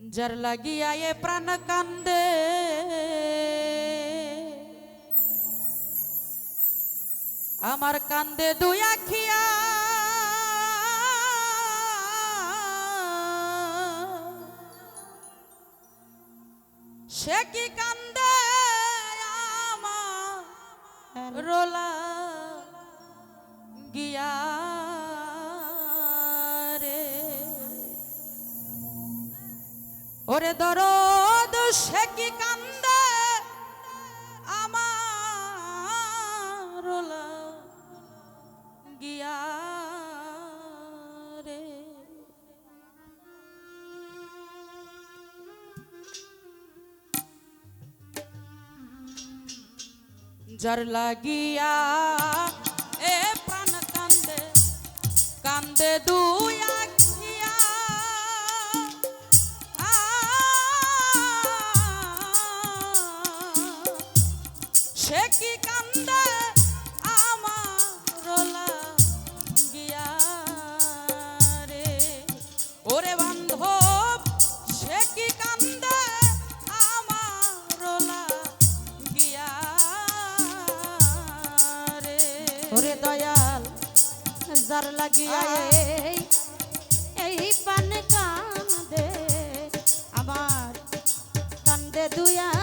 যার লাগিয়া এ প্রাণ কান্দে আমার কান্দে দুই আখিয়া সে কি কান্দে আমার রোলা গিয়া ওরে দরদ, সে কি কান্দে? আমার গিয়া রে যার লাগিয়া এ প্রাণ কান্দে কান্দে দুই যার লাগিয়া এই পান কান্দে আমার কান্দে দুয়া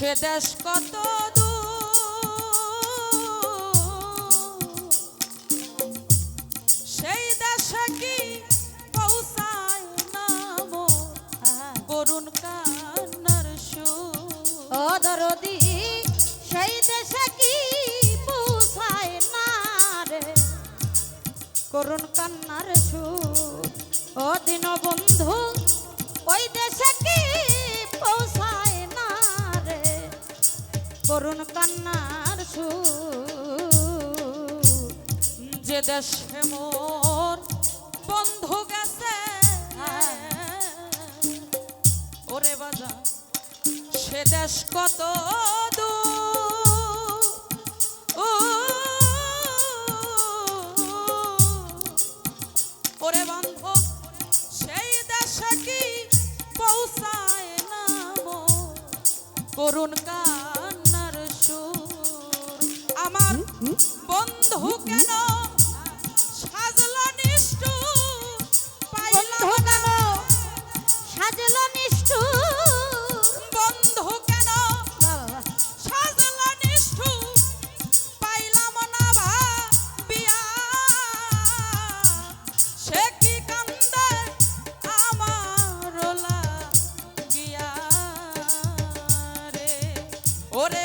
সে দেশ কত সেই দেশে কি পৌঁছায় না মোর করুণ কান্নার সুর? ও দরদি, সেই দেশে কি পুষায় না রে করুণ কান্নার সুর? ও দিন বন্ধু ওই দেশে কি করুণ কান্নার সুর। যে দেশে মোর বন্ধু গেছে, ওরে বাজা সে দেশ কত ওরে বান্ধব সেই কি পৌঁছায় করুণ বন্ধু কেন সাজলা নিষ্ঠুর পাইলাম বন্ধু কেন সাজল নিষ্ঠুর। বন্ধু কেন বাবা সাজলা নিষ্ঠুর পাইলাম না ভাবিয়া সে কি কান্দে আমার লাগিয়া রে? ওরে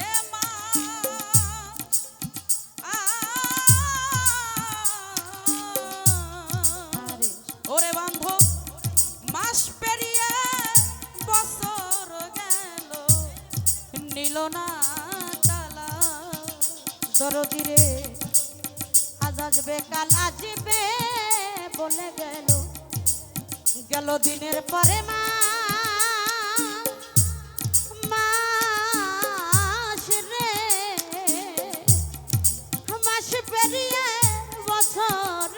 না তালা। দরদি রে, আজ আসবে, কাল আসবে বলে গেল। গেল দিনের পরে মা। পেরিয়ে বছর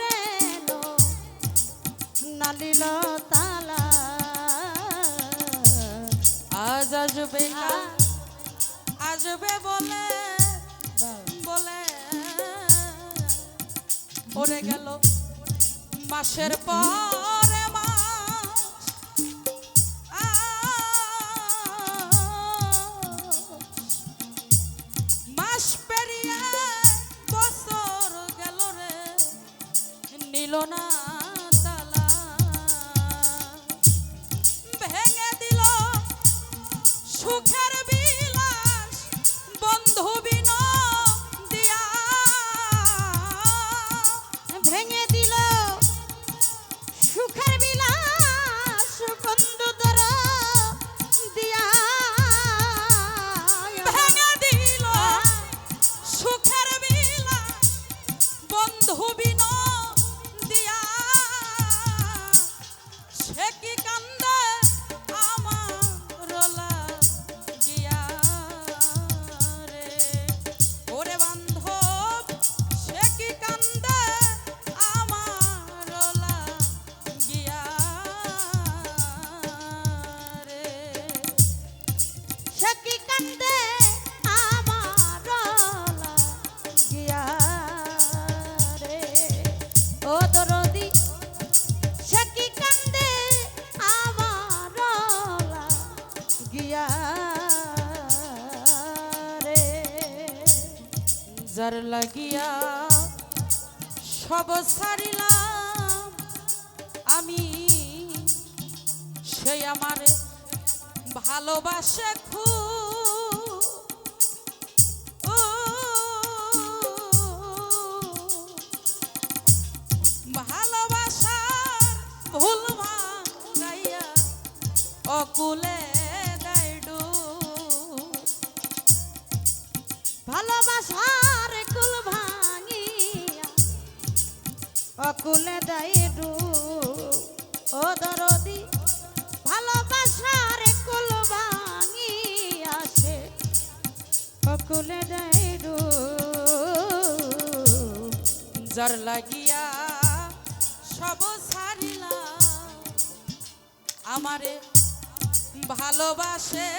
আসবে বলে বলে। ওরে গেল মাসের পরে মাস। পেরিয়ে বছর গেল রে, নিল না ভেঙে দিল সুখের যার লাগিয়া সব সারিলাম আমি সে আমার ভালোবাসে ও, ভালোবাসার ভুল ভাঙাইয়া অকুলে দেয় অকুলে দাইডু ও দরদি, ভালোবাসার কুল ভাঙিয়া সে অকুলে দাইডু যার লাগিয়া সব সারিলাম আমারে ভালোবাসে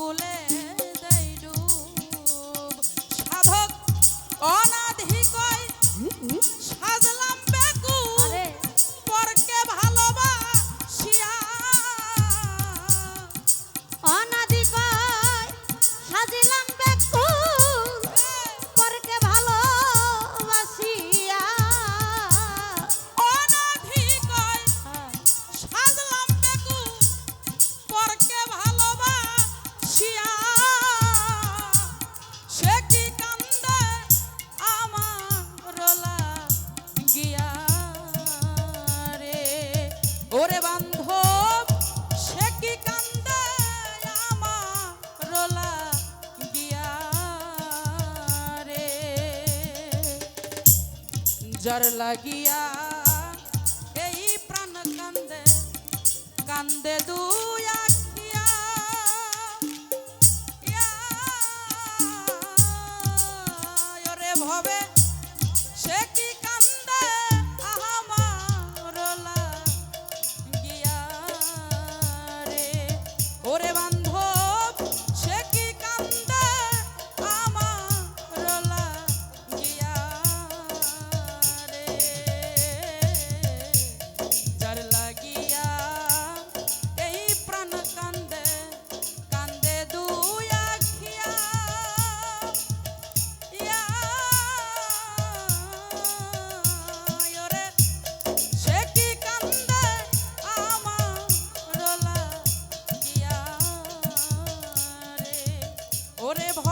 অকুলে যার লাগিয়া এই প্রাণ কান্দে কান্দে দুই Whatever.